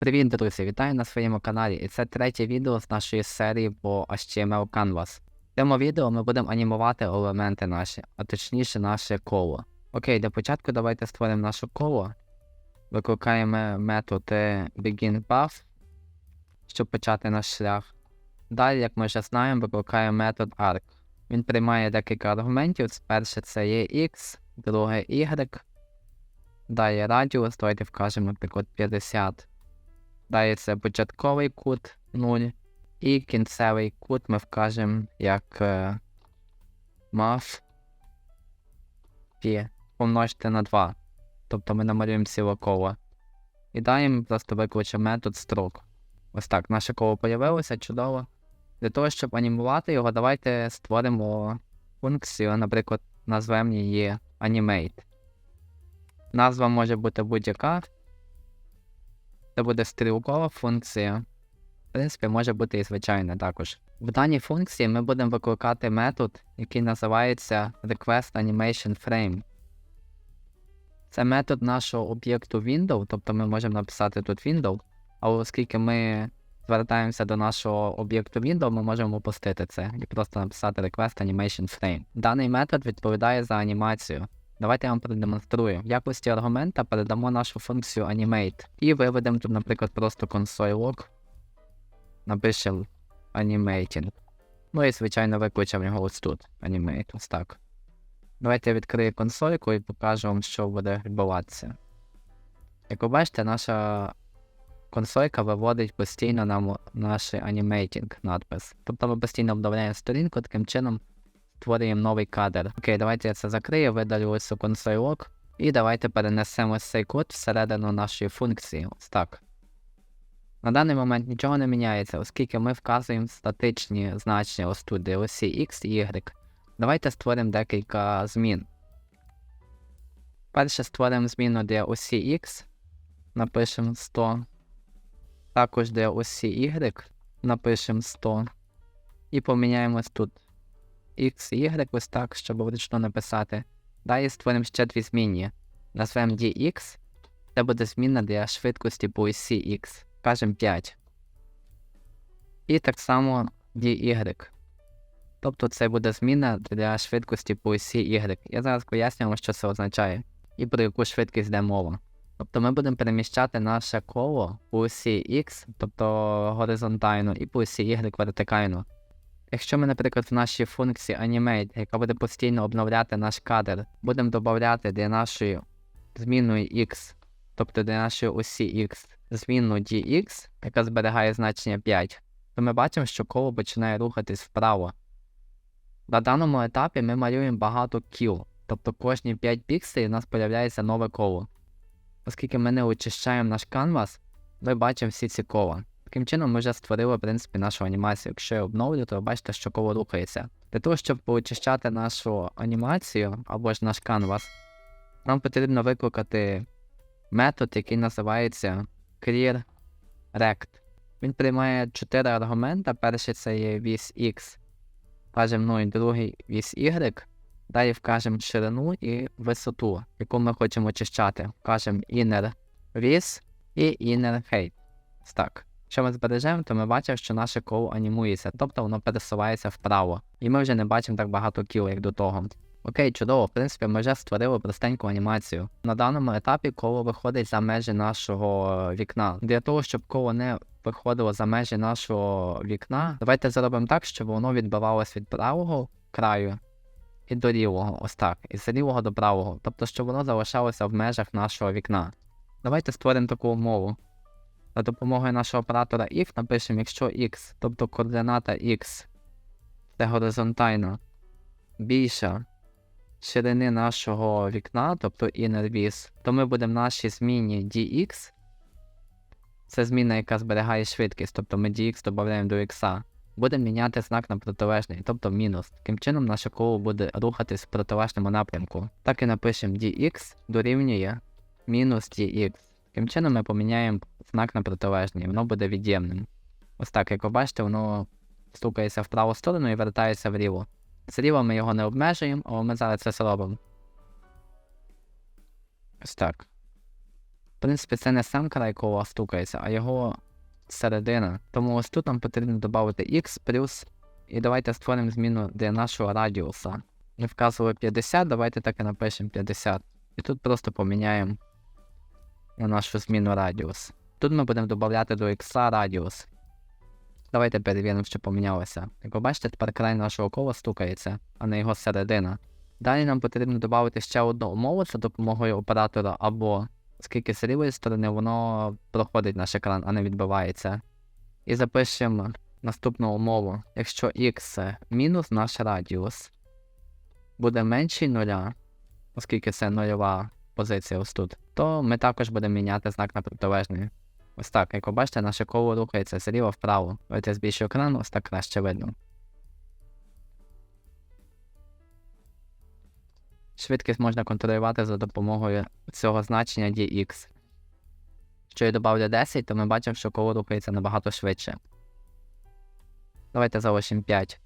Привіт, друзі! Вітаю на своєму каналі, і це третє відео з нашої серії по HTML Canvas. В цьому відео ми будемо анімувати елементи наші, а точніше наше коло. Окей, для початку давайте створимо наше коло. Викликаємо метод е, BeginPath, щоб почати наш шлях. Далі, як ми вже знаємо, викликаємо метод arc. Він приймає декілька аргументів. Перше це є x, друге y. Далі радіус, давайте вкажемо, наприклад, 50. Це початковий кут 0. І кінцевий кут ми вкажемо як е, math пі помножити на 2. Тобто ми намалюємо ціле коло. І далі ми просто викличемо метод stroke. Ось так, наше коло появилося, чудово. Для того, щоб анімувати його, давайте створимо функцію, наприклад, назвемо її Animate. Назва може бути будь-яка. Це буде стрілкова функція. В принципі, може бути і звичайна також. В даній функції ми будемо викликати метод, який називається requestAnimationFrame. Це метод нашого об'єкту window, тобто ми можемо написати тут window, але оскільки ми звертаємося до нашого об'єкту window, ми можемо опустити це і просто написати requestAnimationFrame. Даний метод відповідає за анімацію. Давайте я вам продемонструю. В якості аргумента передамо нашу функцію animate і виведемо тут, наприклад, просто console log. Напишемо animating. Ну і, звичайно, викличемо його ось тут. Animate, ось так. Давайте я відкрию консольку і покажу вам, що буде відбуватися. Як ви бачите, наша консолька виводить постійно нам наш animating надпис. Тобто ми постійно обновляємо сторінку, таким чином створюємо новий кадр. Окей, давайте я це закрию, видалю ось console. І давайте перенесемо цей код всередину нашої функції. Ось так. На даний момент нічого не міняється, оскільки ми вказуємо статичні значення ось тут, осі X і Y. Давайте створимо декілька змін. Перше створимо зміну для осі X, напишемо 100. Також для осі Y напишемо 100. І поміняємось тут X і ось так, щоб вручну написати. Далі створимо ще дві змінні. Назвемо dx. Це буде зміна для швидкості по осі Кажемо 5. І так само dy. Тобто це буде зміна для швидкості по осі Y. Я зараз поясню вам, що це означає і про яку швидкість йде мова. Тобто ми будемо переміщати наше коло по осі X, тобто горизонтально, і по осі Y вертикально. Якщо ми, наприклад, в нашій функції Animate, яка буде постійно обновляти наш кадр, будемо додати для нашої змінної X, тобто для нашої осі X, змінну dx, яка зберігає значення 5, то ми бачимо, що коло починає рухатись вправо. На даному етапі ми малюємо багато кіл, тобто кожні 5 пікселів у нас з'являється нове коло. Оскільки ми не очищаємо наш канвас, ми бачимо всі ці кола. Таким чином, ми вже створили, в принципі, нашу анімацію. Якщо я обновлю, то ви бачите, що коло рухається. Для того, щоб поочищати нашу анімацію або ж наш канвас, нам потрібно викликати метод, який називається clearRect. Він приймає 4 аргумента. Перший це є вісь X, вкажемо 0, другий вісь Y. Далі вкажемо ширину і висоту, яку ми хочемо очищати. Вкажемо inner width і inner height. Так. Якщо ми збережемо, то ми бачимо, що наше коло анімується, тобто воно пересувається вправо. І ми вже не бачимо так багато кіл, як до того. Окей, чудово, в принципі, ми вже створили простеньку анімацію. На даному етапі коло виходить за межі нашого вікна. Для того, щоб коло не виходило за межі нашого вікна, давайте зробимо так, щоб воно відбивалось від правого краю і до лівого, ось так, і з лівого до правого, тобто, щоб воно залишалося в межах нашого вікна. Давайте створимо таку умову. За допомогою нашого оператора if напишемо, якщо x, тобто координата x, це горизонтально більша ширини нашого вікна, тобто inner width, то ми будемо нашій зміні dx. Це зміна, яка зберігає швидкість, тобто ми dx додаємо до x. Будемо міняти знак на протилежний, тобто мінус. Таким чином наше коло буде рухатись в протилежному напрямку. Так і напишемо dx дорівнює мінус dx. Таким чином ми поміняємо знак на протилежний, воно буде від'ємним. Ось так, як ви бачите, воно стукається в праву сторону і вертається вліво. Зліва ми його не обмежуємо, але ми зараз це зробимо. Ось так. В принципі, це не сам край кола стукається, а його середина. Тому ось тут нам потрібно додати x плюс. І давайте створимо зміну для нашого радіуса. Ми вказували 50, давайте так і напишемо 50. І тут просто поміняємо на нашу зміну радіус. Тут ми будемо додати до x радіус. Давайте перевіримо, що помінялося. Як ви бачите, тепер край нашого кола стукається, а не його середина. Далі нам потрібно додати ще одну умову за допомогою оператора або оскільки з лівої сторони воно проходить наш екран, а не відбивається. І запишемо наступну умову. Якщо x мінус наш радіус буде менший нуля, оскільки це нульова позиція ось тут, то ми також будемо міняти знак на протилежний. Ось так, як ви бачите, наше коло рухається зліва вправо. Давайте збільшу екран, ось так краще видно. Швидкість можна контролювати за допомогою цього значення dx. Якщо я додавлю 10, то ми бачимо, що коло рухається набагато швидше. Давайте залишимо 5.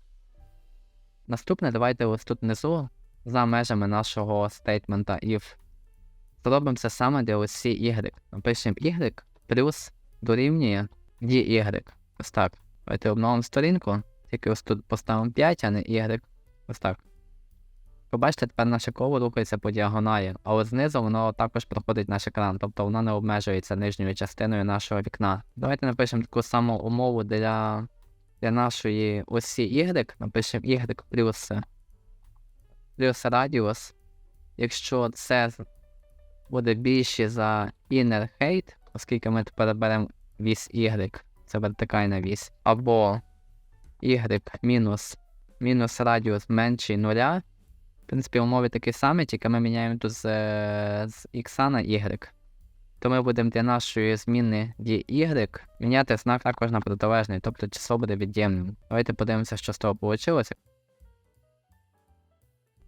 Наступне, давайте ось тут внизу, за межами нашого стейтмента if. Зробимо це саме для осі y. Напишемо y плюс дорівнює dy. Ось так. Давайте обновимо сторінку. Тільки ось тут поставимо 5, а не y. Ось так. Побачите, тепер наше коло рухається по діагоналі, але знизу воно також проходить наш екран, тобто воно не обмежується нижньою частиною нашого вікна. Давайте напишемо таку саму умову для для нашої осі Y, напишемо y плюс плюс радіус. Якщо це буде більше за inner height, оскільки ми тепер беремо вісь Y, це вертикальна вісь, або y мінус мінус радіус менший нуля. В принципі, умови такі самі, тільки ми міняємо тут з, з x на y. То ми будемо для нашої зміни dy міняти знак також на протилежний, тобто число буде від'ємним. Давайте подивимося, що з того вийшло.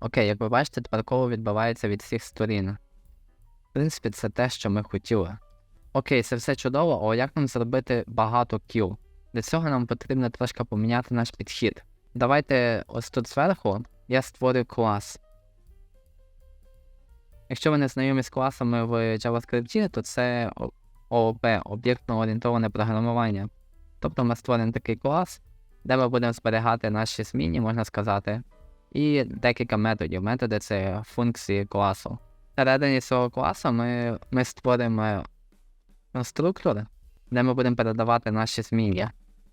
Окей, як ви бачите, тепер коло відбувається від всіх сторін. Принципі, це те, що ми хотіли. Окей, це все чудово, але як нам зробити багато кіл? Для цього нам потрібно трошки поміняти наш підхід. Давайте ось тут зверху я створю клас. Якщо ви не знайомі з класами в JavaScript, то це ООП об'єктно орієнтоване програмування. Тобто ми створимо такий клас, де ми будемо зберігати наші зміни, можна сказати, і декілька методів. Методи це функції класу. Всередині цього класу ми ми створимо конструктор, де ми будемо передавати наші зміння.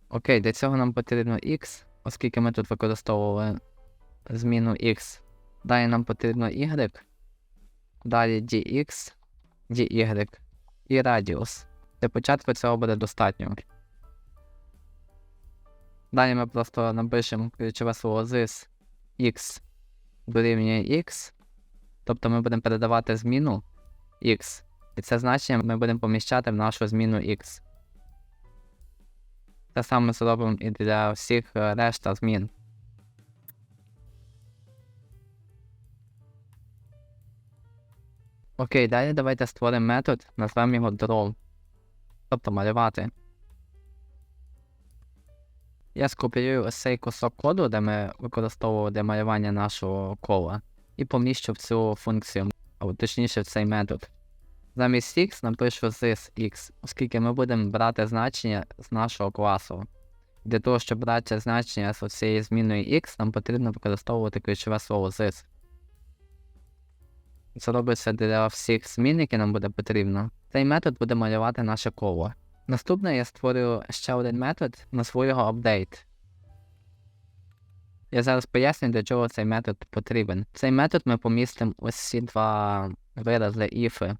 Окей, для цього нам потрібно X, оскільки ми тут використовували зміну X. Далі нам потрібно Y, далі dx, dy і радіус. Для початку цього буде достатньо. Далі ми просто напишемо ключове слово this x дорівнює x. Тобто ми будемо передавати зміну x. І це значення ми будемо поміщати в нашу зміну x. Те саме зробимо і для всіх е, решта змін. Окей, далі давайте створимо метод, назвемо його draw. Тобто малювати. Я скопіюю ось цей кусок коду, де ми використовували для малювання нашого кола, і поміщу в цю функцію, або точніше в цей метод. Замість x напишу this x, оскільки ми будемо брати значення з нашого класу. Для того, щоб брати значення з цієї зміною x, нам потрібно використовувати ключове слово this. Це робиться для всіх змін, які нам буде потрібно. Цей метод буде малювати наше коло. Наступне я створю ще один метод, назву його update. Я зараз поясню, для чого цей метод потрібен. Цей метод ми помістимо ось ці два вирази іфи,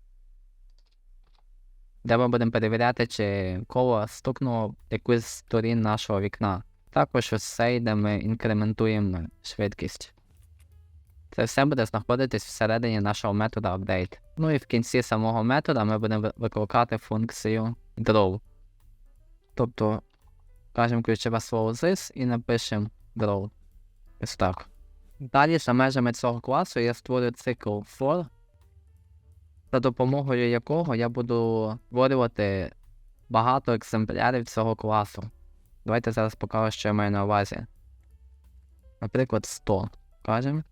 де ми будемо перевіряти, чи коло стукнуло якусь з сторін нашого вікна. Також ось цей, де ми інкрементуємо швидкість. Це все буде знаходитись всередині нашого метода update. Ну і в кінці самого метода ми будемо викликати функцію draw. Тобто кажемо ключове слово this і напишемо draw. Ось так. Далі за межами цього класу я створю цикл for, за допомогою якого я буду створювати багато екземплярів цього класу. Давайте зараз покажу, що я маю на увазі. Наприклад, 100. Кажемо.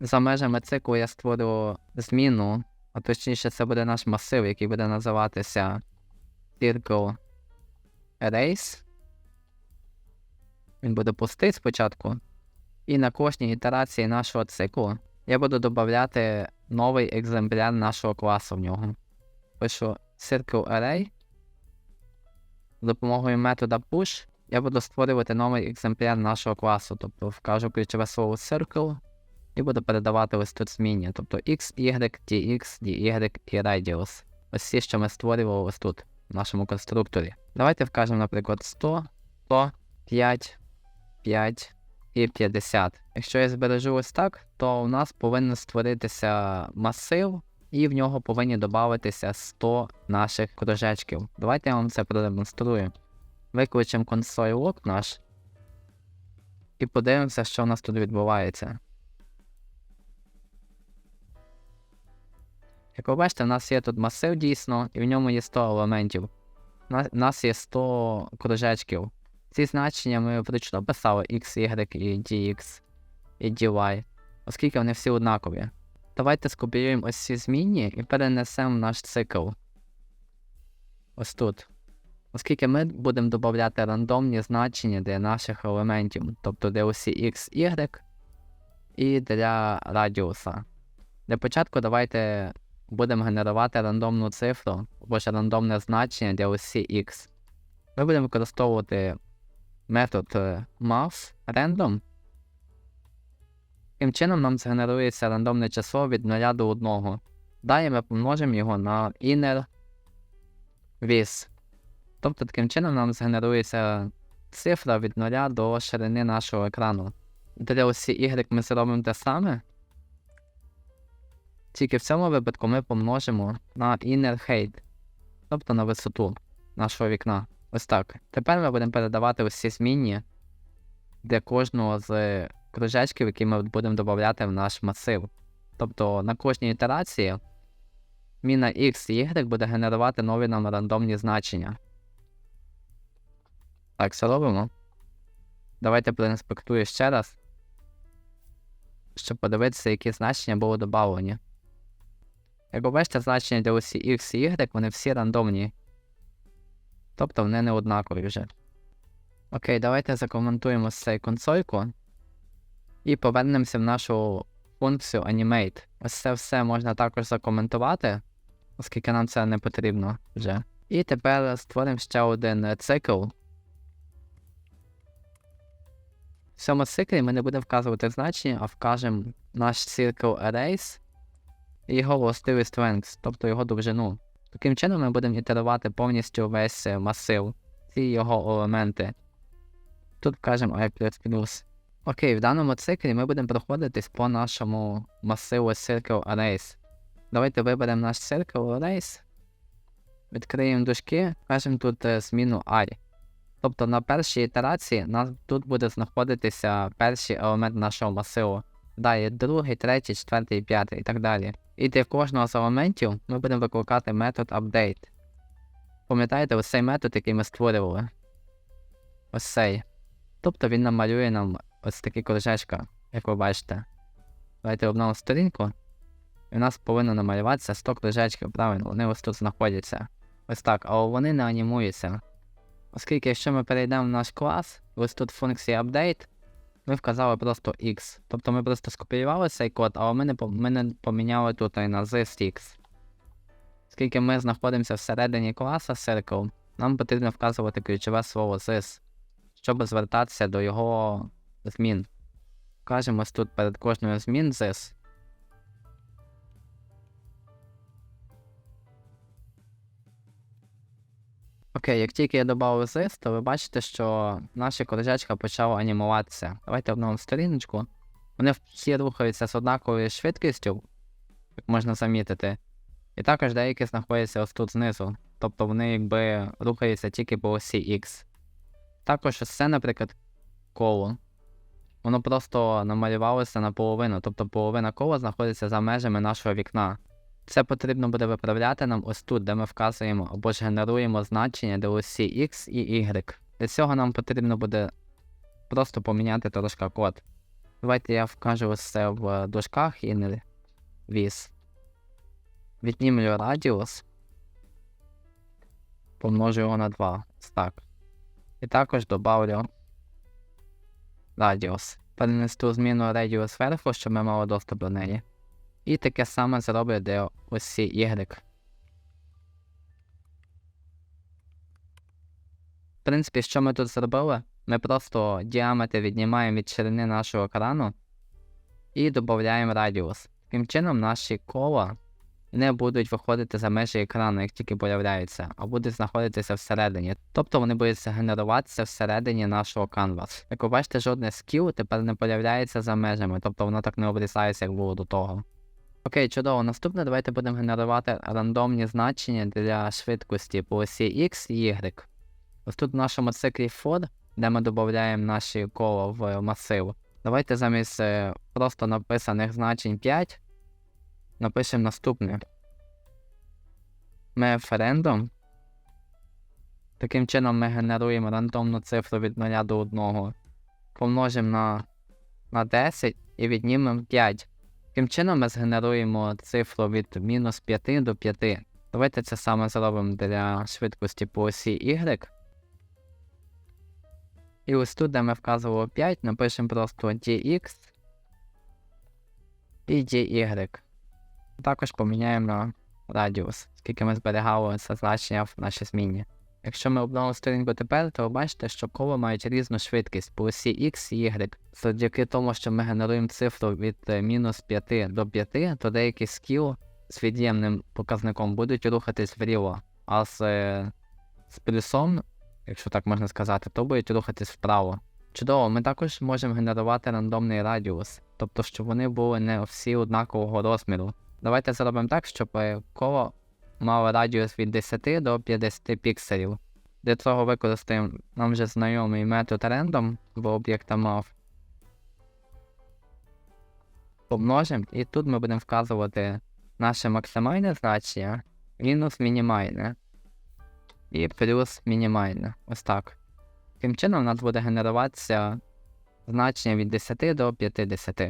За межами циклу я створю зміну а точніше це буде наш масив, який буде називатися Circle Arrays. Він буде пустий спочатку. І на кожній ітерації нашого циклу я буду додати новий екземпляр нашого класу в нього. Пишу Circle Array. З допомогою метода push я буду створювати новий екземпляр нашого класу. Тобто вкажу ключове слово circle і буду передавати ось тут змінні. Тобто x, y, dx, dy і radius. Ось ці, що ми створювали ось тут, в нашому конструкторі. Давайте вкажемо, наприклад, 100, 100, 5, 5 і 50. Якщо я збережу ось так, то у нас повинен створитися масив, і в нього повинні додатися 100 наших кружечків. Давайте я вам це продемонструю. Викличемо консоль лог наш. І подивимося, що у нас тут відбувається. Як ви бачите, у нас є тут масив дійсно, і в ньому є 100 елементів. У нас є 100 кружечків. Ці значення ми вручну писали x, y і dx і dy, оскільки вони всі однакові. Давайте скопіюємо ось ці змінні і перенесемо наш цикл. Ось тут. Оскільки ми будемо додати рандомні значення для наших елементів, тобто для усі x, y і для радіуса. Для початку давайте будемо генерувати рандомну цифру або ж рандомне значення для усі x. Ми будемо використовувати метод math random. Таким чином нам згенерується рандомне число від 0 до 1. Далі ми помножимо його на inner with. Тобто таким чином нам згенерується цифра від 0 до ширини нашого екрану. Для осі Y ми зробимо те саме. Тільки в цьому випадку ми помножимо на inner height, тобто на висоту нашого вікна. Ось так. Тепер ми будемо передавати усі змінні для кожного з кружечків, які ми будемо додати в наш масив. Тобто на кожній ітерації міна X і Y буде генерувати нові нам рандомні значення. Так, все робимо. Давайте проінспектую ще раз, щоб подивитися, які значення були додавлені. Як ви бачите, значення для усі X і Y, вони всі рандомні. Тобто вони не однакові вже. Окей, давайте закоментуємо цей консольку. І повернемося в нашу функцію Animate. Ось це все можна також закоментувати, оскільки нам це не потрібно вже. І тепер створимо ще один цикл. В цьому циклі ми не будемо вказувати значення, а вкажемо наш Circle Arrays і його властивість length, тобто його довжину. Таким чином ми будемо ітерувати повністю весь масив, ці його елементи. Тут вкажемо i++. Окей, в даному циклі ми будемо проходитись по нашому масиву Circle Arrays. Давайте виберемо наш Circle Arrays. Відкриємо дужки, вкажемо тут зміну i. Тобто на першій ітерації нас тут буде знаходитися перший елемент нашого масиву. Далі другий, третій, четвертий, п'ятий і так далі. І для кожного з елементів ми будемо викликати метод update. Пам'ятаєте, ось цей метод, який ми створювали? Ось цей. Тобто він намалює нам ось такі кружечка, як ви бачите. Давайте обновимо сторінку. І у нас повинно намалюватися 100 кружечків, правильно, вони ось тут знаходяться. Ось так, але вони не анімуються. Оскільки, якщо ми перейдемо в наш клас, ось тут функція update, ми вказали просто X. Тобто ми просто скопіювали цей код, але ми не ми не поміняли тут на zist X. Оскільки ми знаходимося всередині класа Circle, нам потрібно вказувати ключове слово zis, щоб звертатися до його змін. Кажемо тут перед кожною змін this. Окей, як тільки я додав this, то ви бачите, що наша кружечка почала анімуватися. Давайте обновимо сторіночку. Вони всі рухаються з однаковою швидкістю, як можна замітити. І також деякі знаходяться ось тут знизу. Тобто вони якби рухаються тільки по осі X. Також ось наприклад, коло. Воно просто намалювалося наполовину, тобто половина кола знаходиться за межами нашого вікна. Це потрібно буде виправляти нам ось тут, де ми вказуємо або ж генеруємо значення для осі X і Y. Для цього нам потрібно буде просто поміняти трошки код. Давайте я вкажу ось в дужках і віз. віднімлю радіус, помножу його на 2. Так. І також добавлю радіус. Перенесту зміну радіус зверху, щоб ми мали доступ до неї. І таке саме зроблю для осі Y. В принципі, що ми тут зробили? Ми просто діаметр віднімаємо від ширини нашого екрану і додаємо радіус. Таким чином, наші кола не будуть виходити за межі екрану, як тільки появляються, а будуть знаходитися всередині. Тобто вони будуть генеруватися всередині нашого canvas. Як ви бачите, жодне скіл тепер не появляється за межами, тобто воно так не обрізається, як було до того. Окей, чудово. Наступне давайте будемо генерувати рандомні значення для швидкості по осі X і Y. Ось тут в нашому циклі for, де ми додаємо наші кола в масив. Давайте замість е, просто написаних значень 5 напишемо наступне. Референдум. Таким чином ми генеруємо рандомну цифру від 0 до 1, помножимо на, на 10 і віднімемо 5. Таким чином ми згенеруємо цифру від мінус 5 до 5. Давайте це саме зробимо для швидкості по осі Y. І ось тут, де ми вказували 5, напишемо просто dx і dy. Також поміняємо радіус, скільки ми зберігали це значення в нашій зміні. Якщо ми обновимо сторінку тепер, то ви бачите, що кола мають різну швидкість по осі X і Y. Завдяки тому, що ми генеруємо цифру від е, мінус 5 до 5, то деякі скіл з від'ємним показником будуть рухатись вліво, а з, е, з плюсом, якщо так можна сказати, то будуть рухатись вправо. Чудово, ми також можемо генерувати рандомний радіус, тобто, щоб вони були не всі однакового розміру. Давайте зробимо так, щоб е, коло мало радіус від 10 до 50 пікселів. Для цього використаємо нам вже знайомий метод random в об'єкта map. Помножимо, і тут ми будемо вказувати наше максимальне значення мінус мінімальне. І плюс мінімальне. Ось так. Таким чином у нас буде генеруватися значення від 10 до 50.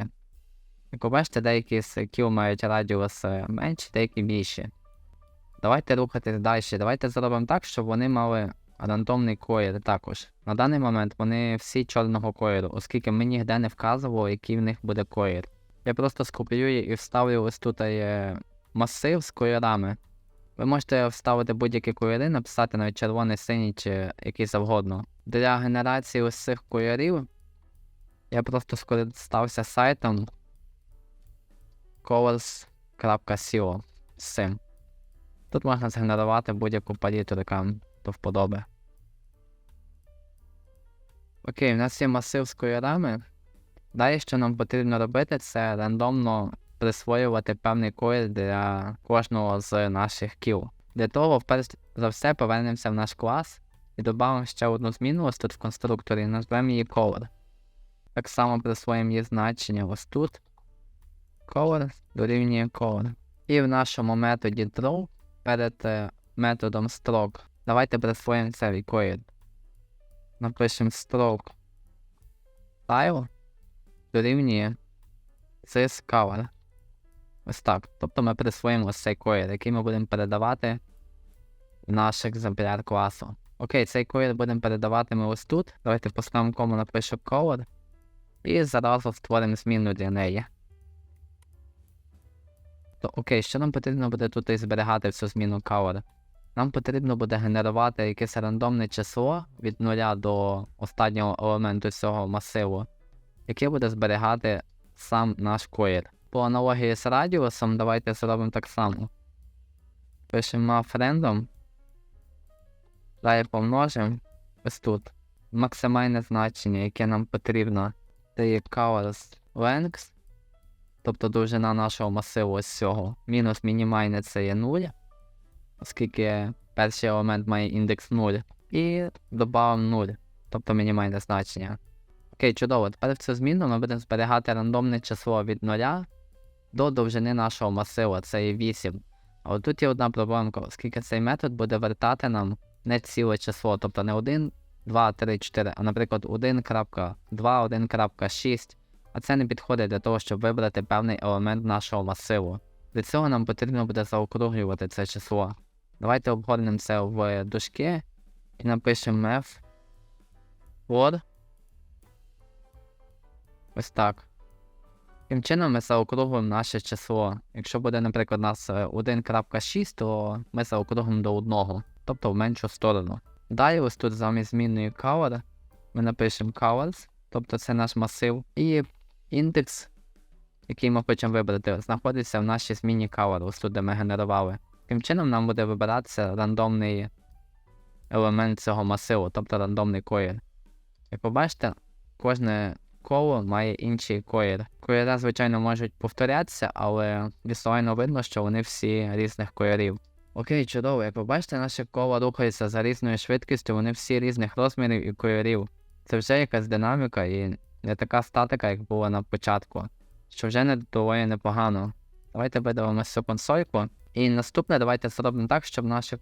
Як ви бачите, деякі з кіл мають радіус е, менші, деякі більші. Давайте рухатись далі. Давайте зробимо так, щоб вони мали рандомний колір також. На даний момент вони всі чорного кольору, оскільки ми ніде не вказувало, який в них буде колір. Я просто скопіюю і вставлю ось тут є масив з кольорами. Ви можете вставити будь-які кольори, написати навіть червоний, синій чи який завгодно. Для генерації ось цих кольорів я просто скористався сайтом colors.co з цим. Тут можна згенерувати будь-яку палітру, яка до вподоби. Окей, у нас є масив з кольорами. Далі, що нам потрібно робити, це рандомно присвоювати певний колір для кожного з наших кіл. Для того, перш за все, повернемося в наш клас і додамо ще одну зміну ось тут в конструкторі назвемо її color. Так само присвоїмо її значення ось тут. Color дорівнює color. І в нашому методі draw перед е, методом stroke. Давайте присвоїмо цей колір. Напишемо stroke style дорівнює this color. Ось так. Тобто ми присвоїмо ось цей колір, який ми будемо передавати в наш екземпляр класу. Окей, цей колір будемо передавати ми ось тут. Давайте поставимо кому напишу color. І зразу створимо зміну для неї. То окей, що нам потрібно буде тут і зберігати всю зміну color? Нам потрібно буде генерувати якесь рандомне число від 0 до останнього елементу цього масиву, яке буде зберігати сам наш колір. По аналогії з радіусом, давайте зробимо так само. Пишемо map random. Далі помножимо ось тут. Максимальне значення, яке нам потрібно, це є colors length, тобто довжина нашого масиву ось цього. Мінус мінімальне це є 0, оскільки перший елемент має індекс 0. І додаємо 0, тобто мінімальне значення. Окей, чудово. Тепер в цю зміну ми будемо зберігати рандомне число від 0 до довжини нашого масиву, це є 8. А от тут є одна проблемка, оскільки цей метод буде вертати нам не ціле число, тобто не 1, 2, 3, 4, а, наприклад, 1.2, 1.6. А це не підходить для того, щоб вибрати певний елемент нашого масиву. Для цього нам потрібно буде заокруглювати це число. Давайте обгорнемо це в дужки і напишемо f for ось так. Таким чином ми заокруглимо наше число. Якщо буде, наприклад, у нас е, 1.6, то ми заокруглимо до 1, тобто в меншу сторону. Далі ось тут замість змінної color ми напишемо colors, тобто це наш масив, і індекс, який ми хочемо вибрати, знаходиться в нашій зміні color, ось тут ми генерували. Таким чином нам буде вибиратися рандомний елемент цього масиву, тобто рандомний колір. Як ви бачите, кожне коло має інший колір. Кольори, звичайно, можуть повторятися, але візуально видно, що вони всі різних кольорів. Окей, чудово, як ви бачите, наше коло рухається за різною швидкістю, вони всі різних розмірів і кольорів. Це вже якась динаміка і не така статика, як було на початку, що вже не доволі непогано. Давайте видалимо цю консольку. І наступне, давайте зробимо так, щоб наші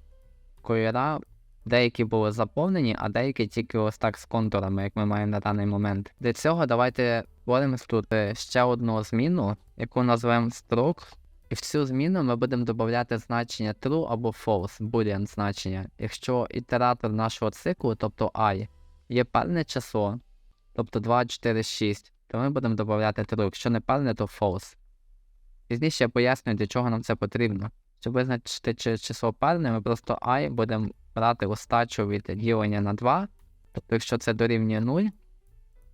кольора деякі були заповнені, а деякі тільки ось так з контурами, як ми маємо на даний момент. Для цього давайте створимо тут е, ще одну зміну, яку назвемо stroke. І в цю зміну ми будемо додати значення true або false, boolean значення. Якщо ітератор нашого циклу, тобто i, є парне число, тобто 2, 4, 6, то ми будемо додати true. Якщо не парне, то false. Пізніше я поясню, для чого нам це потрібно. Щоб визначити чи число парне, ми просто і будемо брати остачу від ділення на 2. Тобто, якщо це дорівнює 0,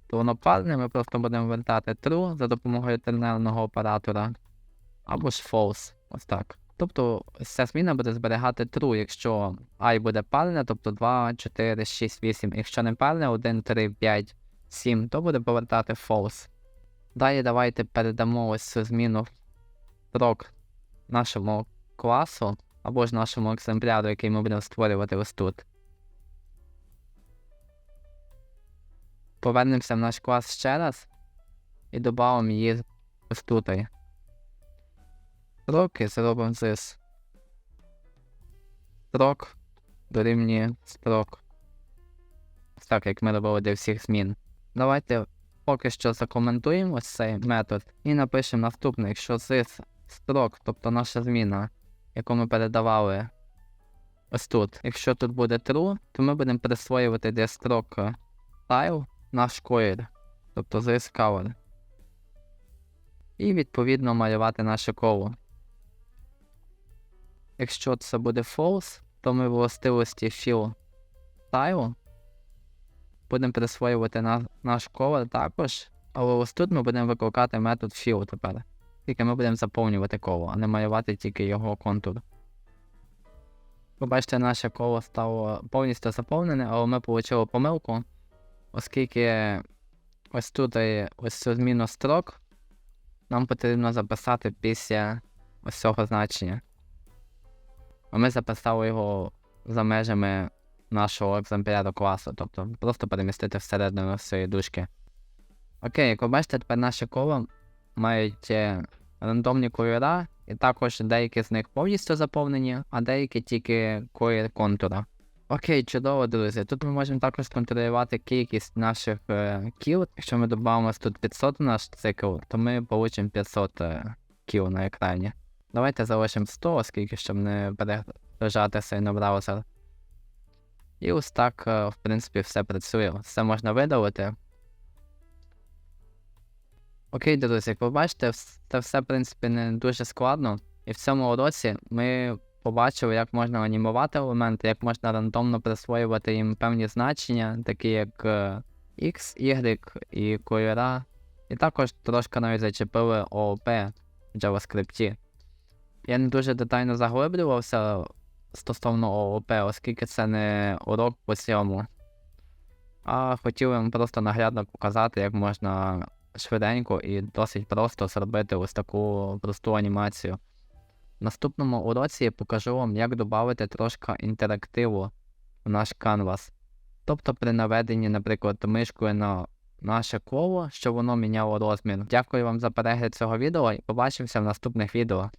то воно парне, ми просто будемо вертати true за допомогою тернарного оператора, або ж false. Ось так. Тобто ця зміна буде зберігати true, якщо і буде парне, тобто 2, 4, 6, 8. Якщо не парне, 1, 3, 5, 7, то буде повертати false. Далі давайте передамо ось цю зміну строк нашому класу, або ж нашому екземпляру, який ми будемо створювати ось тут. Повернемося в наш клас ще раз і додамо її ось тут. Строки зробимо з строк дорівнює строк. Так, як ми робили для всіх змін. Давайте поки що закоментуємо ось цей метод і напишемо наступне, якщо з строк, тобто наша зміна, яку ми передавали ось тут. Якщо тут буде true, то ми будемо присвоювати для строк style наш колір, тобто this color. І відповідно малювати наше коло. Якщо це буде false, то ми властивості fill style будемо присвоювати на, наш колор також, але ось тут ми будемо викликати метод fill тепер. Тільки ми будемо заповнювати коло, а не малювати тільки його контур. Ви наше коло стало повністю заповнене, але ми отримали помилку, оскільки ось тут ось цю зміну строк нам потрібно записати після ось цього значення. А ми записали його за межами нашого екземпляру класу, тобто просто перемістити всередину цієї дужки. Окей, як ви бачите, тепер наше коло мають е, рандомні кольора, і також деякі з них повністю заповнені, а деякі тільки колір контура. Окей, чудово, друзі. Тут ми можемо також контролювати кількість наших е, кіл. Якщо ми додамо тут 500 в наш цикл, то ми получимо 500 е, кіл на екрані. Давайте залишимо 100, оскільки щоб не перегружати сильно браузер. І ось так, е, в принципі, все працює. Все можна видалити. Окей, друзі, як ви бачите, це все, в принципі, не дуже складно. І в цьому уроці ми побачили, як можна анімувати елементи, як можна рандомно присвоювати їм певні значення, такі як е, X, Y і кольора. І також трошки навіть зачепили ООП в JavaScript. Я не дуже детально заглиблювався стосовно ООП, оскільки це не урок по цьому. А хотів вам просто наглядно показати, як можна швиденько і досить просто зробити ось таку просту анімацію. В наступному уроці я покажу вам, як додати трошки інтерактиву в наш канвас. Тобто при наведенні, наприклад, мишкою на наше коло, щоб воно міняло розмір. Дякую вам за перегляд цього відео і побачимося в наступних відео.